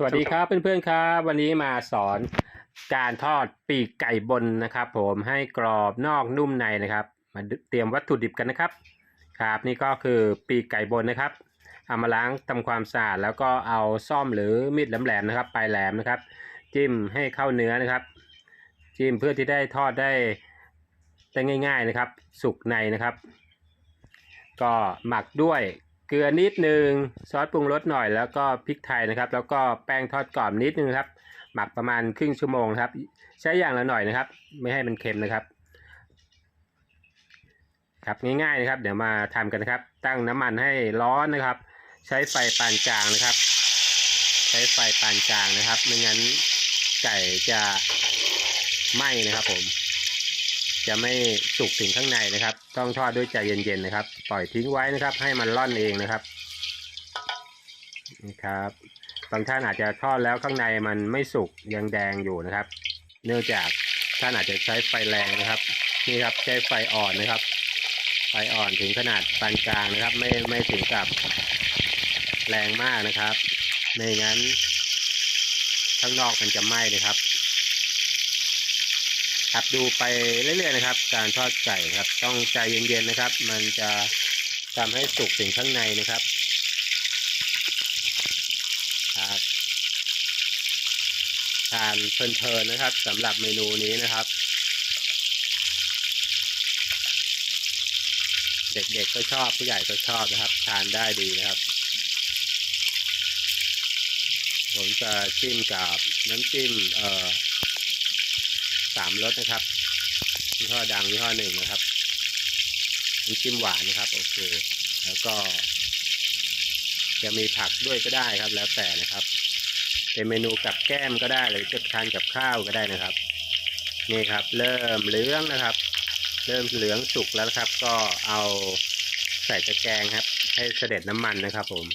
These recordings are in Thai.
สวัสดีครับเพื่อนๆครับวันนี้มาสอนการทอดปีกไก่บนนะครับ ผมให้กรอบนอกนุ่มในนะครับ มาเตรียมวัตถุดิบกันนะครับ ครับนี่ก็คือปีกไก่บนนะครับเอามาล้างทำความสะอาดแล้วก็เอาซ่อมหรือมีดแหลมๆนะครับปลายแหลมนะครับ จิ้มให้เข้าเนื้อนะครับ จิ้มเพื่อที่ได้ทอดได้ได้ง่าย ๆนะครับ สุกในนะครับ ก็หมักด้วย เกลือนิดหนึ่งซอสปรุงรสหน่อย แล้วก็พริกไทยนะครับ แล้วก็แป้งทอดกรอบนิดนึงครับ หมักประมาณครึ่งชั่วโมงครับ ใช้อย่างละหน่อยนะครับ ไม่ให้มันเค็มนะครับ ครับง่ายๆนะครับ เดี๋ยวมาทำกันนะครับ ตั้งน้ำมันให้ร้อนนะครับ ใช้ไฟปานกลางนะครับ ใช้ไฟปานกลางนะครับ ไม่งั้นไก่จะไหม้นะครับผม จะไม่สุกถึงข้างในนะครับ ต้องทอดด้วยใจเย็นๆนะครับ ปล่อยทิ้งไว้นะครับ ให้มันร่อนเองนะครับนี่ครับบางท่านอาจจะทอดแล้วข้างในมันไม่สุกยังแดงอยู่นะครับ เนื่องจากท่านอาจจะใช้ไฟแรงนะครับนี่ครับใช้ไฟอ่อนนะครับ ไฟอ่อนถึงขนาดปานกลางนะครับ ไม่ไม่ถึงกับแรงมากนะครับ ไม่งั้นข้างนอกมันจะไหม้นะครับ ครับดูไปเรื่อยๆนะครับ การทอดไก่ครับ ต้องใจเย็นๆนะครับ มันจะทำให้สุกถึงข้างในนะครับครับทานเพลินๆนะครับสำหรับเมนูนี้นะครับ เด็กๆก็ชอบผู้ใหญ่ก็ชอบนะครับ ทานได้ดีนะครับผมจะจิ้มกับน้ำจิ้มเอ่อ สามรสนะครับยี่ห้อดังยี่ห้อหนึ่งนะครับน้ำจิ้มหวานนะครับโอเคแล้วก็ จะมีผักด้วยก็ได้ครับ แล้วแต่นะครับ เป็นเมนูกับแก้มก็ได้หรือจะทานกับข้าวก็ได้นะครับ นี่ครับ เริ่มเหลืองนะครับ เริ่มเหลืองสุกแล้วครับ ก็เอาใส่ตะแกรงครับ ให้เสด็จน้ำมันนะครับ ผม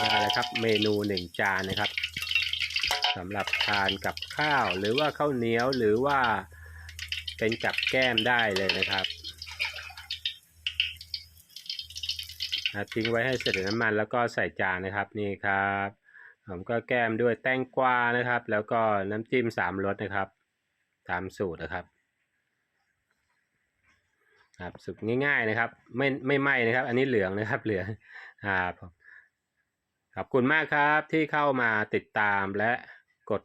นี่แหละครับ เมนูหนึ่งจานนะครับสำหรับทานกับข้าวหรือว่าข้าวเหนียวหรือว่าเป็นกับแก้มได้เลยนะครับทิ้งไว้ให้เสด็จน้ำมันแล้วก็ใส่จานนะครับนี่ครับ ผมก็แก้มด้วยแตงกวานะครับ แล้วก็น้ำจิ้มสามรสนะครับ ตามสูตรนะครับครับสุกง่ายๆนะครับ ไม่ไม่ไหม้นะครับ อันนี้เหลืองนะครับเหลืองอ่า ขอบคุณมากครับที่เข้ามาติดตามและกด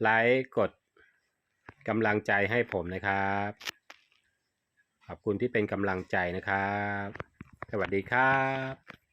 ไลค์กดกำลังใจให้ผมนะครับ ขอบคุณที่เป็นกำลังใจนะครับ สวัสดีครับ